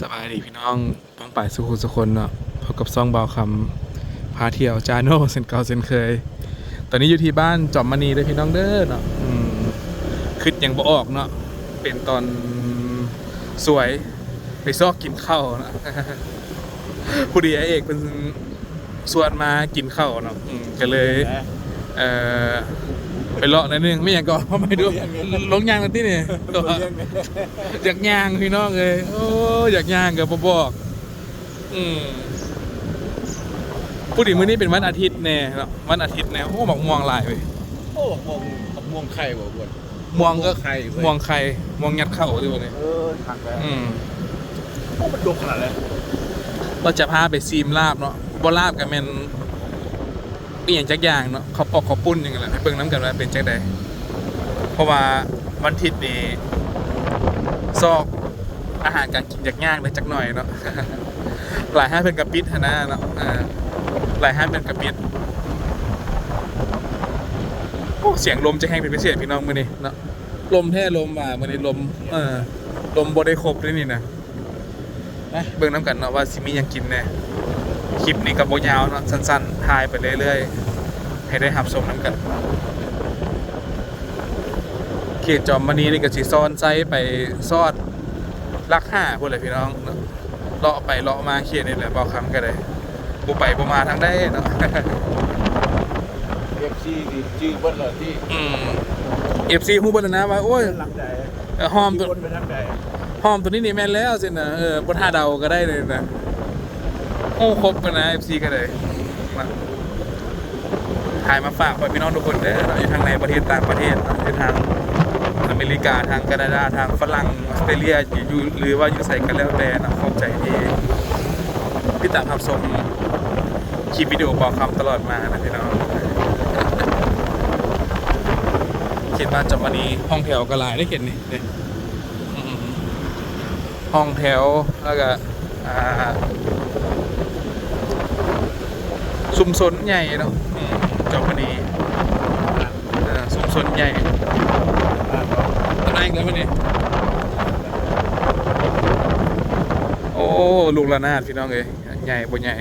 สบายดีพี่น้องป้องไปสุขุสุคนเนาะพบกับซ่องเบาคำพาเที่ยวจาโน่เส้นเก่าเส้นเคย ตอนนี้อยู่ที่บ้านจอมมณีเลยพี่น้องเด้อเนาะอืมคิดยังบ่ออกเนาะเป็นตอนสวยไปซอกกินข้าวนะผู้ดีไอเอกเป็นสวนมากินข้าวเนาะก็เลย เอ่อ ไปเลาะหนิดนึงไม่อยากก็ไม่ดูลงยางกันที่นี่ตัวอยากยางพี่น้องเลยโอ้อยากยางกับบ่บอกอืมพูดถึงมื้อนี้เป็นวันอาทิตย์แน่เนาะวันอาทิตย์แน่โอ้บอกม่วงหลายเว้ยโอ้มองมองไข่บ่บนม่วงก็ไข่เว้ยม่วงไข่ม่วงยัดเข้าด้วยเนี่ยเออทางแล้วอืมโอ้มันดกขนาดเลยเราจะพาไปซีมลาบเนาะบ่ลาบกับแม่น อีหยังจักอย่างเนาะเขาปอกเขาปุ้นอย่างเงี้ยแหละเบิ่งน้ำกันว่าเป็นจังใดเพราะว่าวันอาทิตย์นี้ซอกอาหารการกินยากๆเลยจักหน่อยเนาะ หลายห้างเป็นกระปิดนะเนาะอ่าหลายห้างเป็นกระปิดโอ้เสียงลมจะแห้งเป็นพิเศษพี่น้องมือนี้เนาะลมแท้ลมว่ะมื้อนี้ลม เออลมบ่ได้ครบด้วยนี่นะไปเบิ่งน้ำกันเนาะว่าสิมียังกินแน่ คลิปนี้ก็บ่ยาวเนาะสั้นๆถ่ายไปเรื่อยๆ ให้ได้รับชมน้ำกัน เขตจอมมณีนี่ก็สิซ่อนไซไปซอดลักห้าพวกเลยพี่น้องเนาะเลาะไปเลาะมาเขตนี่แหละบอกคำก็ได้บุไปบุมาทางได้เนาะเอฟซีดีจื้อเบิ้ลเลยที่อืมเอฟซีฮู้บ่แล้วนะว่าโอ้ยหลังใจเออหอมตัวคนไปทางใดหอมตัวนี้นี่แม่นแล้วสินะเออบ่ท่าเดาก็ได้เลยนะ โอ้ครบกันนะเอฟซีก็ได้มาถ่ายมาฝากไว้พี่น้องทุกคนเด้อเนาอยู่ทางในประเทศต่างประเทศเนาอยทางอเมริกาทางแคนาดาทางฝรั่งออสเตรเลียอยู่หรือว่าอยู่ใส่กันแล้วแต่นะเข้าใจที่พี่ตามรับชมคลิปวิดีโอบอกคำตลอดมานะพี่น้องเขียนบ้านจอมมณีห้องแถวก็หลายได้เขียนนี่นี่อืมห้องแถวแล้วก็ อ่าชุมชนใหญ่เนาะอืมจอมมณีอ่าชุมชนใหญ่อะไรอีกแล้ววันนี้โอ้ลูกระนาดพี่น้องเอ้ยใหญ่บ่ใหญ่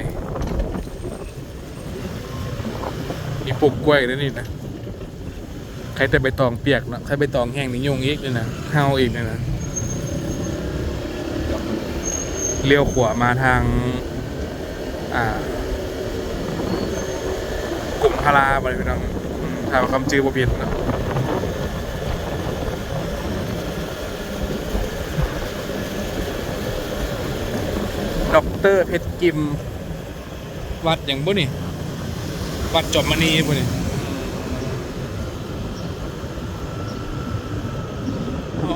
มีปลูกกล้วยด้วยนี่นะใครแต่ใบตองเปียกเนาะใครใบตองแห้งนี่ยุ่งอีกเลยนะเฮาอีกเลยนะเลี้ยวขวามาทาง อ่าาราบริเวณนั้นอืมถามว่าคำจือบ่เปลี่ยนเนาะด็อกเตอร์เพชรกิม วัดอย่างบุนี่ วัดจอมมณีบุนี่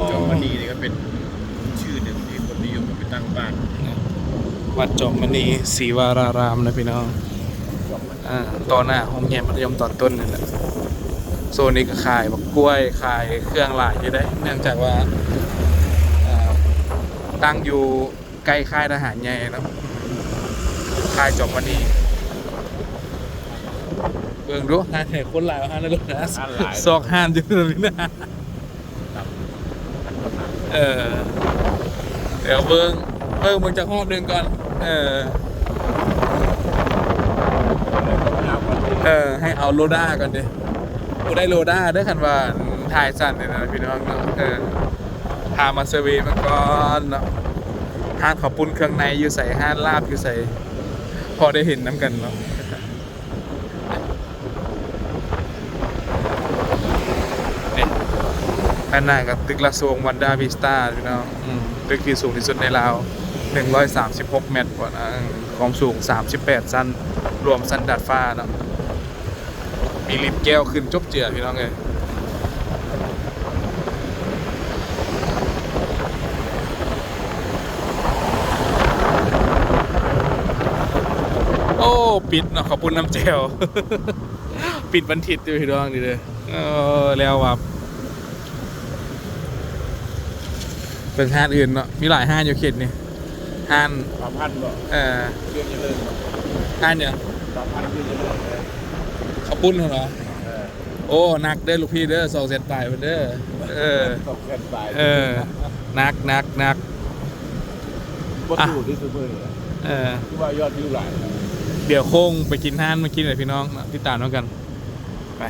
จอมมณีนี่ก็เป็นชื่อหนึ่งที่คนนิยมเอาไปตั้งบ้านวัดจอมมณีศรีวารารามนะพี่น้องอ่า ต่อหน้าห้องแยมมัธยมตอนต้นนี่แหละโซนนี้ก็ขายแบบกล้วยขายเครื่องหลายอยู่ได้ เนื่องจากว่าอ่าตั้งอยู่ใกล้ค่ายทหารใหญ่เนาะค่ายจอมมณีเบิ่งดูหาแห่คนหลายห้านแล้วก็นะห้านหลายซอกห้านอยู่ตรงนี้นะเออเดี๋ยวเบิ้งเบิ้งมึงจะหอบหนึ่งก่อน เออ เออ ให้เอาโลด้าก่อนดิกูได้โลด้าได้คันว่าถ่ายสั้นเลยนะพี่น้องเนาะเออพามาเซอร์วย์มาก่อนเนาะห้านขอบปุ้นเครื่องในอยู่ใส่ห้านลาบอยู่ใส่พอได้เห็นน้ำกันเนาะเนี่ข้านหน้ากับตึกละทรวงวันดาวิสตาพี่น้องตึกที่สูงที่สุดในลาว 136 เมตรกว่านะความสูง 38 ชั้น รวมชั้นดาดฟ้าเนาะ มีลิฟต์แก้วขึ้นจบเจือพี่น้องเลยโอ้ ปิดเนาะขอบคุณน้ำเจลปิดบันทิดอยู่พี่น้องนี่เลยเออแล้วว่าเป็นห้านอื่นเนาะมีหลายห้านอยู่เขตนี่ห้านสามพันบ่เอ่อเรื่องเจริญบ่ห้านเนี่ยสามพันเรื่องเจริญเลย เขาวปุ้นเหรอเออโอ้หนักเด้อลูกพี่เด้อสองเซนปลายเพิ่นเด้อเออตกเกินไปเออหนักหนักหนักบสูที่สุดเลยเออที่ว่ายอดวิวหลายเดี๋ยวโค้งไปกินห้านมากินเลยพี่น้องเนาะติดตามน้องกันไป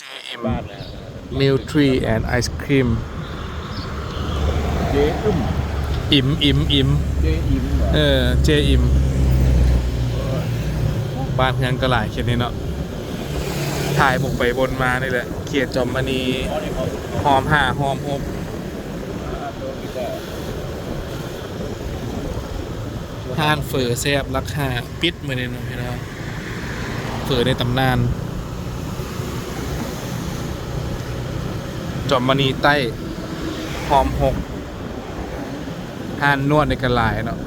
JM บ้านนะ Milk Tree and Ice Cream เจ๊อึ้ม อิ่มอิ่มอิ่มเจ๊อิ่มเหรอเออเจอิ่มบ้านเพื่อนก็หลายเขตนี้เนาะถ่ายบกไปบนมานี่แหละเขียดจอมมณีอ๋อนี่เขาหอมห่าหอมหบโดนแต่ห้านเฟอแซบราคาปิดมาเลยเนาะพี่น้องเฟอในตำนาน จอมมณีใต้หอมหก ห้านนวดในกระลายเนาะ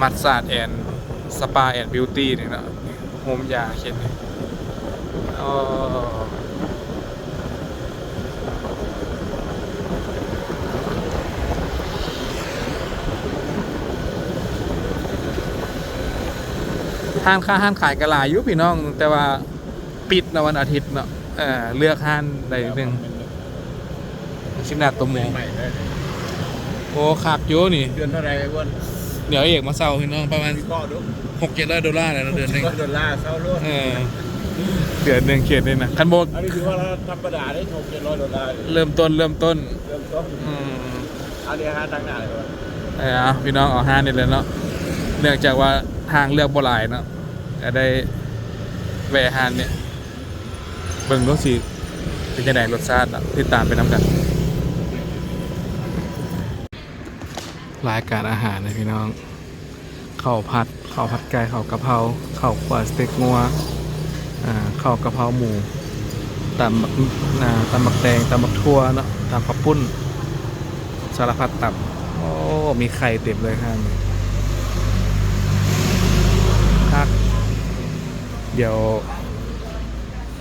มัดสาดแอนสปาแอนบิวตี้เนี่ยเนาะโฮมยาเข็นเนี่ยห้านค้าห้านขายกระลายยุพี่น้อง แต่ว่าปิดในวันอาทิตย์เนาะเออเลือกห้านใดหนึ่งชิมนาตัวหมูใหม่ได้เลย โอ้ขับอยู่นี่ เดือนเท่าไหรไอ้อ้วนเดี๋ยวเอกมาเซาพี่น้องประมาณพี่ก็ดูหกเจ็ดร้อยดอลลาร์เลยนะเดือนหนึงก็ดอลลาร์เศร้าโลดเออเดือนหนึ่งเขียนเลยนะคันโบอันนี้ถือว่าธรรมดาได้หกเจ็ดร้อยดอลลาร์เริ่มต้นเริ่มต้นเริ่มต้นอืมอันนี้ฮะตั้งหน้าเลยวะเออเอาพี่น้องเอาห้านี่เลยเนาะเนื่องจากว่าทางเลือกบ่หลายเนาะก็ได้แวะหานเนี่ยเบิ่งรถสีเป็นจะไหนรสชาติเนาะติดตามไปน้ำกัน รายการอาหารนะพี่น้องข้าวผัดข้าวผัดไก่ข้าวกะเพราข้าวขวาสเต็กงัวข้าวกะเพราหมูตำบักตำบักแดงตำบักทั่วเนาะตำผักปุ้นสารพัดตับโอ้มีไข่เต็มเลยครับพักเดี๋ยว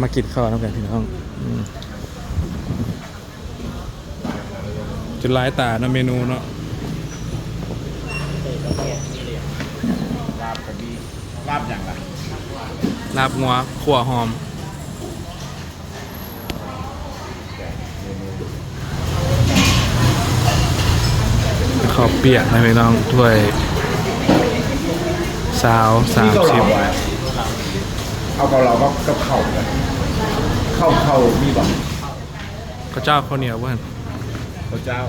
มากินข้าวน้ำกันพี่น้องอจุดลายตาเนาะเมนูเนาะ ลาบก็ดี ลาบอย่างไรลาบงัวขั่วหอม ข้าวเปียกนะพี่น้องถ้วยสาวสามสิบเอาเกาเหลาก็กับเข่าเลยเข้าเข่ามีบ่ข้าวเจ้าข้าวเหนียวเพื่อนพระเจ้า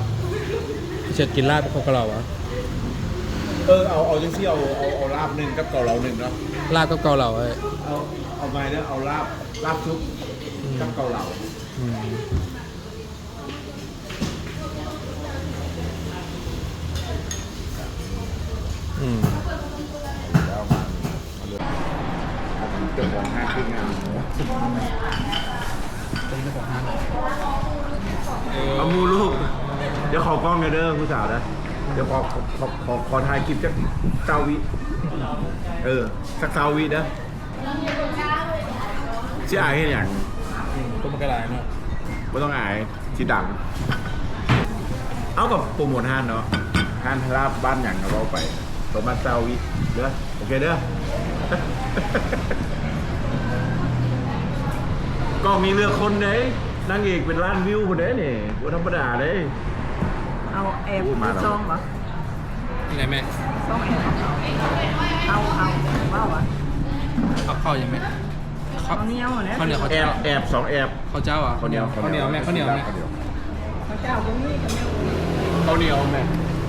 พี่เชิดกินลาบกับข้าวกะเหลาวะ เออเอาเอาจังซี่เอาเอาเอาลาบหนึ่งกับเกาเหลาหนึ่งเนาะลาบกับเกาเหลาเอ้ยเอาเอาไปเนี่ยเอาลาบลาบซุปกับเกาเหลาอืมอืมแล้วมาเอาเลยเอาเป็นเจ้าของห้างขึ้นงานเอามูลูก เดี๋ยวขอกล้องหน่อยเด้อผู้สาวนะ เดี๋ยวขอขอขอขอขอถ่ายคลิปจักเก้าวิเออ สักเก้าวินะชื่ออายให้อย่างต้มกระไรเนาะไม่ต้องอายที่ดัง เอากับโปรโมทห้านเนาะห้านลาบบ้านอย่างเราไปประมาณเก้าวิเด้อโอเคเด้อ ก็มีเลือกคนเด้นางเอกเป็นล้านวิวคนเด้นี่ว่าธรรมดาเด้ เอาแอบพูดมาแล้วซองเหรออะไรแม่ซองแอบเอาเอาว่าวะข้าวข้าวยังไหมข้าวเอาเหนียวนะข้าวเหนียวข้าวแอเจ้าบแอบสองแอบข้าวเจ้าอะข้าวเหนียวข้าวเหนียวแม่ข้าวเหนียวแม่ข้าวเหนียวพระเจ้าตรงนี้กับแม่ข้าวเหนียวแม่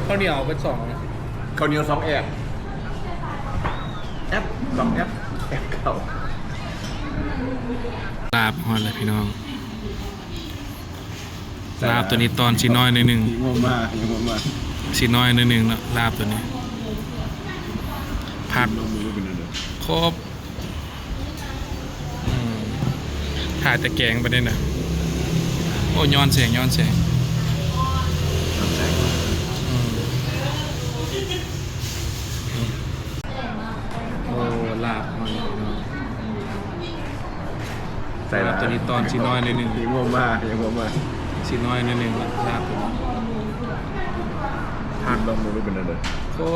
ข้าวเหนียวเป็นสองนะข้าวเหนียวสองแอบแอบสองแอบแอบเก่าลาบฮอนเลยพี่น้อง ลาบตัวนี้ตอนชิ้นน้อยหนิดหนึ่งงงมากงงมากชิ้นน้อยหนิดหนึ่งเนาะลาบตัวนี้ผัก ลงมือเป็นอะไรครบอืมถ่ายแต่แกงไปได้นะโอ้ย้อนเสียงย้อนเสียงอืมโอ้ลาบฮอนเลยพี่น้องลาบตัวนี้ตอนชิ้นน้อยนิดนึงยังงงมากยังงงมากชิ้ สีน้อยนิดนึงนะครับทานลองดูไม่เป็นอะไรก็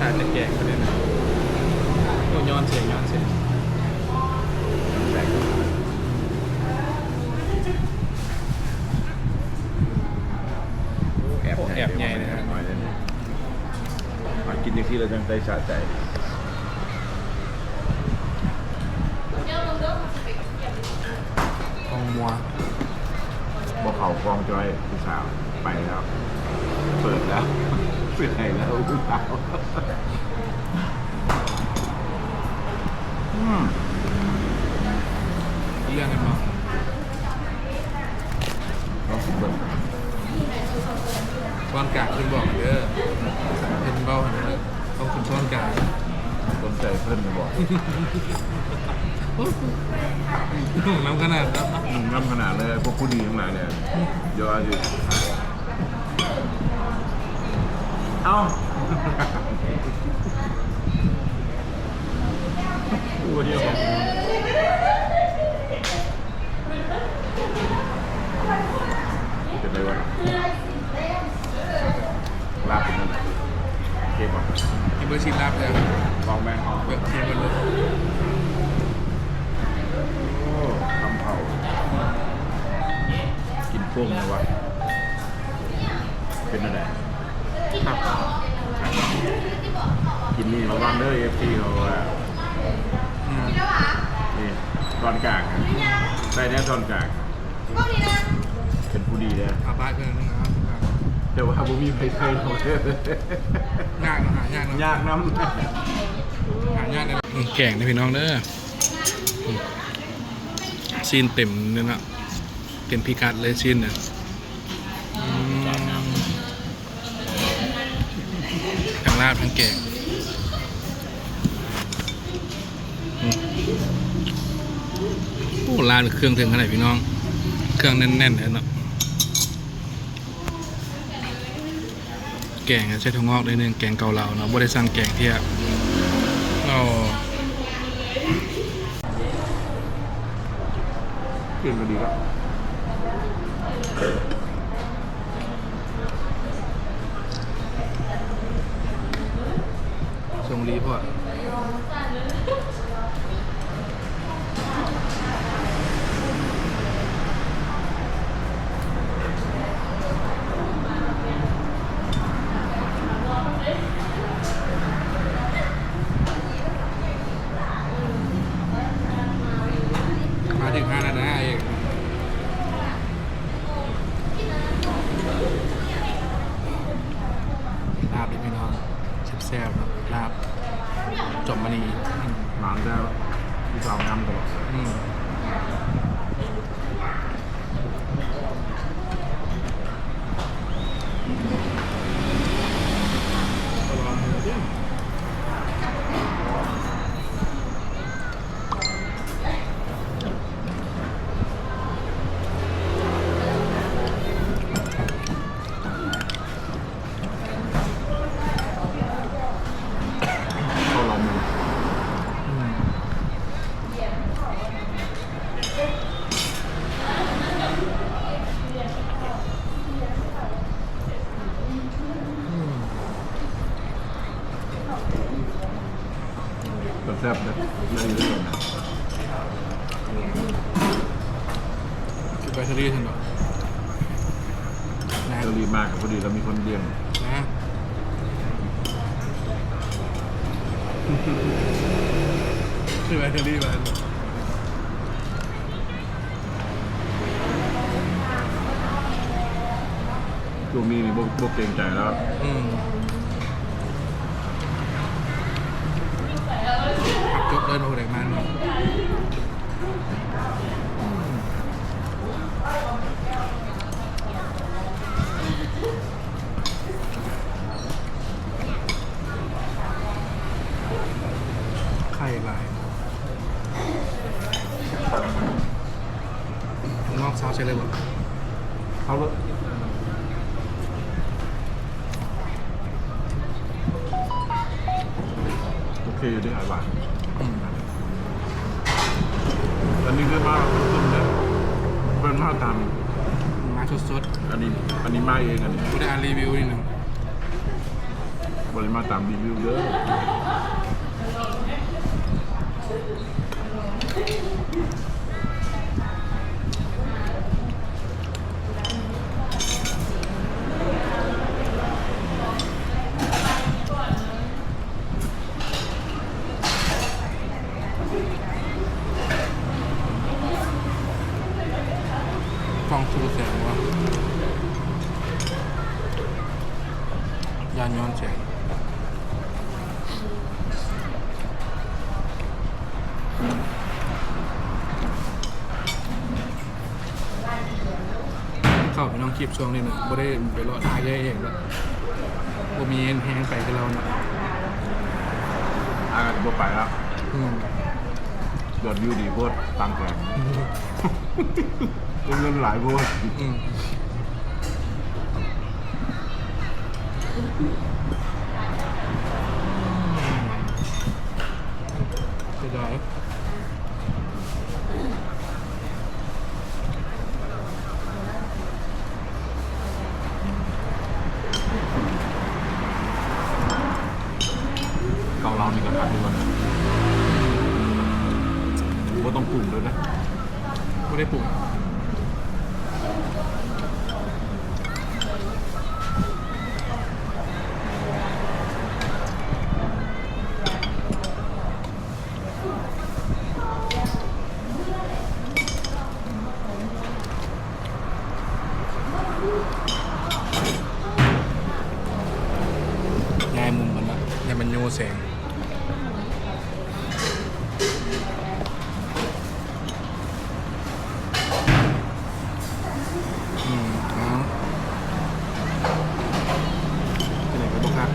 อาจจะแกงก็ได้นะโอ้ย้อนเสียงย้อนเสียงแอบใหญ่นะครับหน่อยกินอย่างที่เราจังใจสะใจ องมัวบอกเขากองจอยผู้สาวไปแล้ว เปิดแล้วเปิดไหนแล้วผู้สาวอืมเรื่องกันบ้างต้องเปิดช้อนกลางคุณบอกเด้อเป็นเบ้าหันเลยต้องคุณช้อนกลางสน ใจเพื่อนมาบอกน้ำขนาดนั้นอืมน้ำขนาดเลยพวกผู้ดีทั้งหลายเนี่ยเยอะอยู่เอ้าตัวเดียวเป็นไรวะลาบเป็นยังไงเก็บอะกินเบอร์ชินรับเลย ลองแม่งเอาเบอร์ชินกันเลยโอ้ทำเผากินพวกนะวะเป็นอะไรครับกินนี่ระวังเด้อเอฟซีเขาว่าอืมนี่ตอนกลางอะได้แน่ตอนกลางเป็นผู้ดีเลยอาบ้านเพื่อนนะครับ แต่ว่าบุมีใครเคยเขาเลยยากนะหายากนะยากน้ำหายากนะอืมแกงนะพี่น้องเด้อซีนเต็มเนี่ยนะเต็มพิกัดเลยซีนเนี่ยทั้งลาบทั้งแกงโอ้ลาบเครื่องถึงขนาดพี่น้อง เครื่องแน่นๆเลยเนาะ แกงใช้ถั่วงอกด้วยนึงแกงเกาเหลาเนาะบ่ได้สั่งแกงเที่ยเราเปลี่ยนก็ดีแล้วทรงรีพอมาถึงห้าแล้วนะเอกลาบดิพี่น้องแซ่บๆเนาะลาบจบมานีอืม หลานแล้วผู้สาวน้ำตลอด อืมเข้าเรามือ อืมอืม แบบแซ่บนะเรื่องนี้เลยนะ คือแบตเตอรี่ถึงหรอนะ เรารีบมากกับพอดีเรามีคนเลี้ยง นะคือแบต เตอรี่มันช่วมีนี่บกบกเกรงใจแล้ว อืม บริมาตามรีวิวเด้อ ฟองสูแสงวะยานย้อนแสงเข้าไปน้อง คลิปช่วงนี้นะบ่ได้ไปรอทายเองแล้วบ่มีเงินแฮงไปกับเรานะอ่าบัวไปแล้วอืมยอดวิวดีโพดตังแกงเงินหลายโพดอืม ไม่ได้ปลูกง่ายมุมมันละอย่ามันโยแสง อืมอ๋อเป็นไหนกันบ้างครับ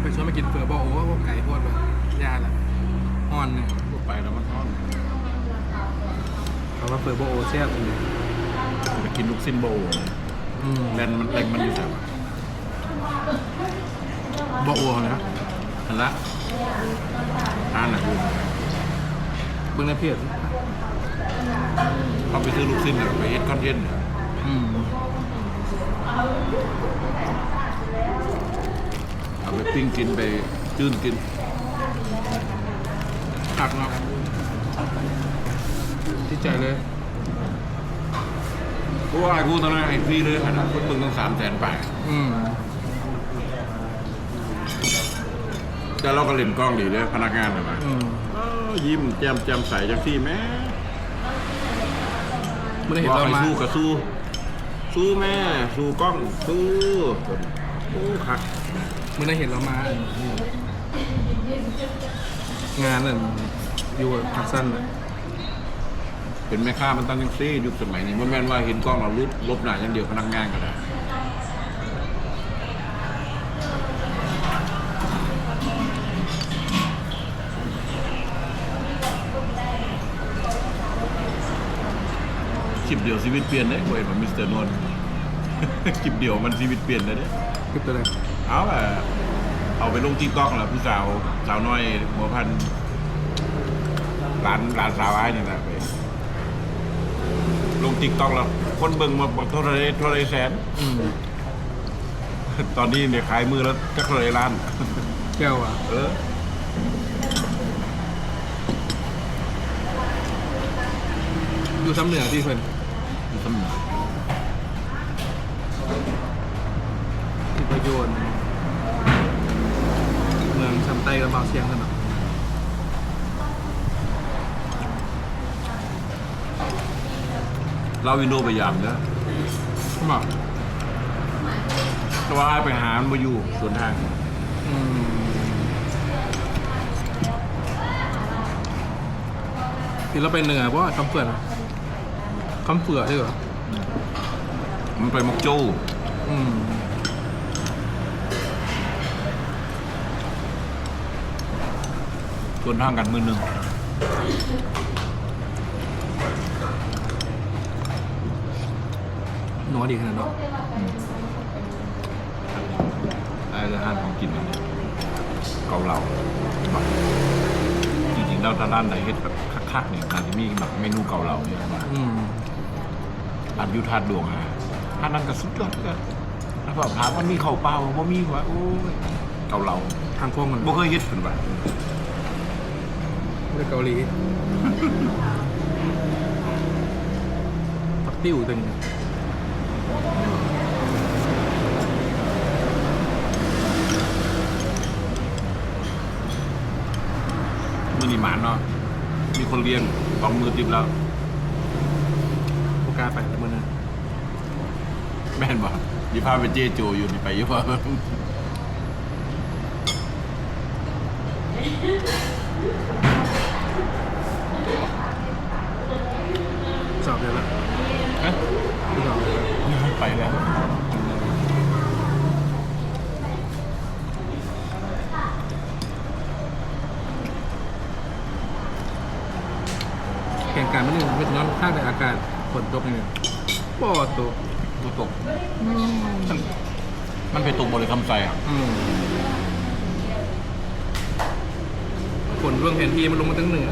ไปชวนมากินเฟอร์บอกโอ้พวกไก่พวดแบบยาแหละอ่อนเนี่ย บัวไปแล้วมันท้อน เขาว่าเฟอร์โบโอเซียบเลย ไปกินลูกซินโบว์อืมแลนมันแรงมันอยู่แถวโบโอนะอันละอ่านหน่ะคือเบื้องในเพจเขาไปซื้อลูกซินเนี่ยไปเฮ็ดคอนเทนต์เนี่ยอืมเอาไปปิ้งกินไปจื้นกินหักเนาะที่ใจเลย เพราะว่าไอ้กูตอนนั้นไอ้ฟรีเลยขนาดคนมึงต้องสามแสนไปอืมแต่เราก็เล่นกล้องดีเลยพนักงานน่ะมาอืมเออยิ้มแจ่มแจ่มใสจังซี่แม่ไม่ได้เห็นบอกเราให้มาสู้ก็สู้ สู้แม่ สู้กล้อง สู้โอ้คักไม่ได้เห็นเรามาอืมงานนั่นอยู่กับพักสั้นเลย เป็นแม่ค้ามันตั้งยังซี่ยุคสมัยนี้มันแม่นว่าเห็นกล้องเราลุบลบหน้าอย่างเดียวพนักงานก็ได้คลิปเดียวชีวิตเปลี่ยนเลยเว้ยมันมิสเตอร์นนท์คลิปเดียวมันชีวิตเปลี่ยนเลยเนี่ยคลิปตัวอะไรเอาอะเอาไปลงติ๊กต็อกแหละผู้สาวสาวน้อยหัวพันหลานหลานสาวไอ้นี่แหละไป ลงติ๊กต็อกแล้ว คนเบิ่งมาบอกเท่าไรเท่าไรแสน อืมตอนนี้เนี่ยขายมือแล้วจะเท่าไรล้าน แก้วอะเอออยู่ซ้ำเหนือที่เพิ่นมีตำหนิที่ประโยชน์เมืองซ้ำใต้กับเบาเสียงกันเนาะ เราวินโดว์ไปยามเนอะใช่ไหมแต่ว่าไอ้ไปหามันมาอยู่สวนทางอืมที่เราไปเหนือเพราะว่าคำเฟื่อนคำเฟื่อใช่เหรอมันไปมกโจ้อืมสวนทางกันมือหนึ่ง นัวดีขนาดเนาะไอ้อาหารของกินอันนี้เกาเหลาจริงๆแล้วถ้าร้านไหนเฮ็ดแบบคักๆเนี่ยมันจะมีแบบเมนูเกาเหลาเนี่ยมาอันยุทธาดวงอะท่านนั้นก็สุดยอดเลยสอบถามว่ามีข้าวเปล่าบ่มีวะโอ้ยเกาเหลาทางโค้งมันบ่เคยเฮ็ดเพิ่นว่าเรื่องเกาหลีปักติ้วตึง มื้อนี้หมานเนาะ มีคนเรียนสองมือติดแล้วโอกาไปแล้วมันนะแม่นบ่มีพาไปเจโจอยู่นี่ไปยู่บ่สอบเลยละ ฮะ ไม่สอบเลยละ ไปแล้ว แข่ง การมันนี่เป็นย้อนข้างในอากาศฝนตกนี่ปอตกกูตกมันมันไปตกบ่เลยคำใส่อะอืมฝนร่วงแผนที่มันลงมาตั้งเหนือ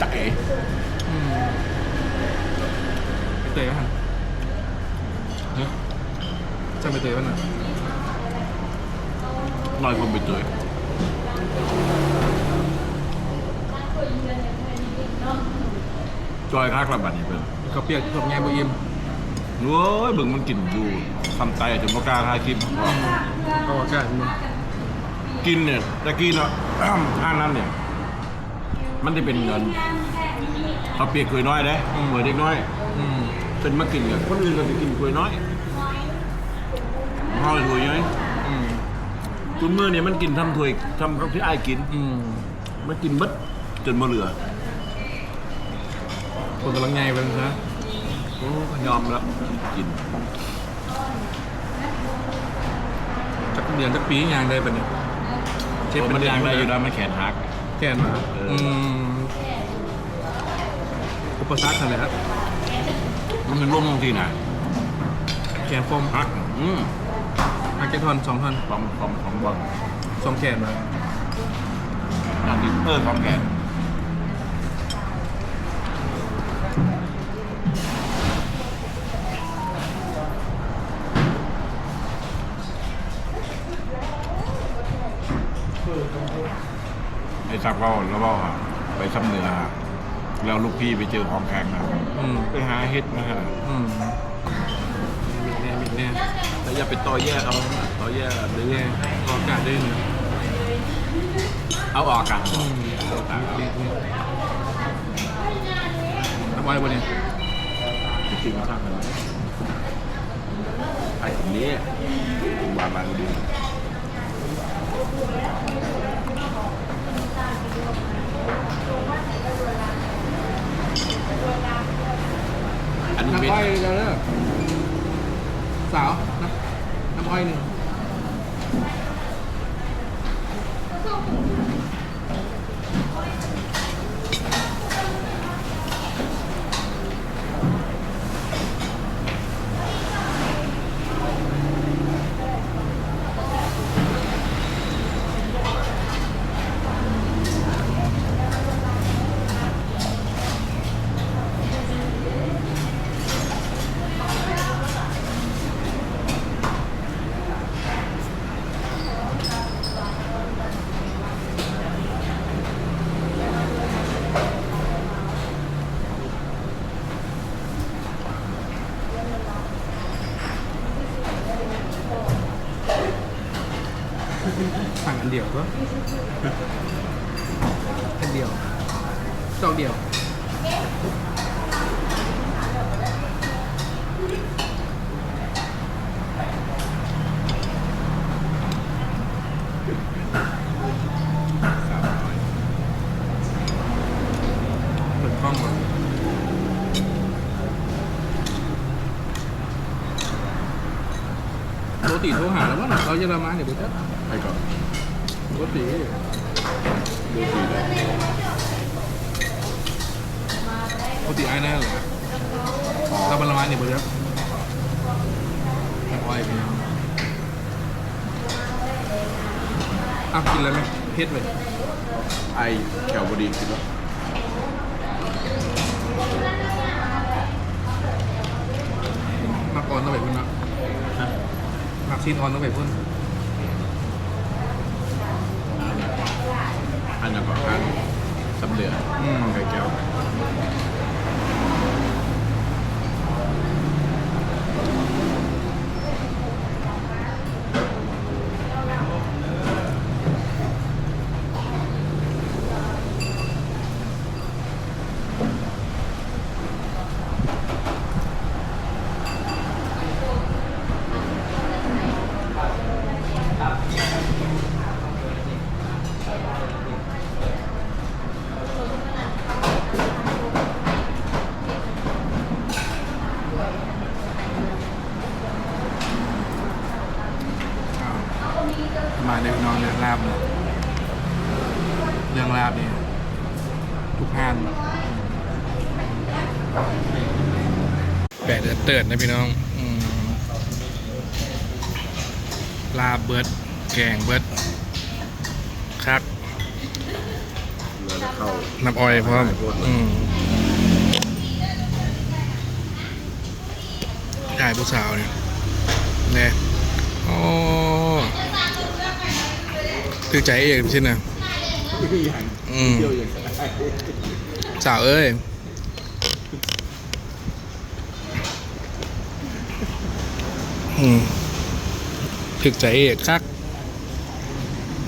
จักเอ๋อืมไปเตยกันฮะจำไปเตยกันหน่อยน้อยคนไปเจอ จอยคักละบัดนี้เพิ่นเขาเปียกผมแง่บุยิมโอ้ยเบิ่งมันกินอยู่ทำไตจนบ่กล้าถ่ายคลิปเอาอากาศมันกินเนี่ยตะกี้เนาะ ห้างนั้นเนี่ย มันจะเป็นเงินเขาเปียกกล้วยน้อยเด้เหมือนเด็กน้อยอืมเป็นมากินเนี่ยคนอื่นก็จะกินกล้วยน้อยห่อถ้วยน้อยอืมจุนมือเนี่ยมันกินทำถ้วยทำกับที่ไอ้ายกิน อืมมันกินเบิดจนมาเหลือ คนกำลังไงไปนะโอ้ยอมแล้วกินจักเดือนจักปียางได้ปะเนี่ยเช็ดมันยางได้อยู่นะมันแขนหักแกนมาเอออือืมอุปสรรคอะไรครับมันเป็นร่วมตรงที่ไหนแขนฟอมหักอืมหักแกทอนสองทอนความความของบอลสองแขนมาอันนี้เออความแขน ซักเว่าแล้วเว่าไปซ้ำเหนือฮะแล้วลูกพี่ไปเจอของแข็งนะอืม ไปหาเฮ็ดมาฮะอืมมิดแน่มิดแน่แต่อย่าไปต่อแยกเอาต่อแยกเดี๋ยวแน่ออกอากาศได้เนี่ยเอาออกกันอืมดีดีทำไว้บนเนี่ยจริงๆช่างกันนะไอ้คนนี้วางมาดี อันนี้น้ำอ้อยแล้วเด้อสาวน้ำน้ำอ้อยหนึ่ง สั่งอันเดียวก็อันเดียวจอกเดีย วเปิดกล้องก่อนโรตีโทรหาแล้วว่าเราเยอรมันเดี๋ยวไปเถอะไปก่อนโรตีดูสีเลยโรตีไอ้แน่เลยเราบรรมันเนี่ยไปเถอะอ้อยไปเอาอะกินเลยไหมเผ็ดเลยไอแถวบดีคิดว่ามักออนต้องไปพุ่นนะมักซีนออนต้องไปพุ่น อันนั้นก็อันสำเร็จอืมไก่แก้ว มาเด็กน้องเรื่องลาบเนี่ยเรื่องลาบนี่ทุกห้านแปดเดือนนะพี่น้องอลาบเบิร์ดแกงเบิร์ดคักน้ำอ้อยพร้อมชายผู้สาวเนี่ยเนี่ยโอ้คือใจเอกใช่ไหม อย่างอืมเที่ยวอย่างไรสาวเอ้ย อืมถึกใจเอกคัก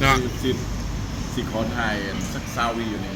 เนาะสิสิขอไทยสักซาวีอยู่เนี่ย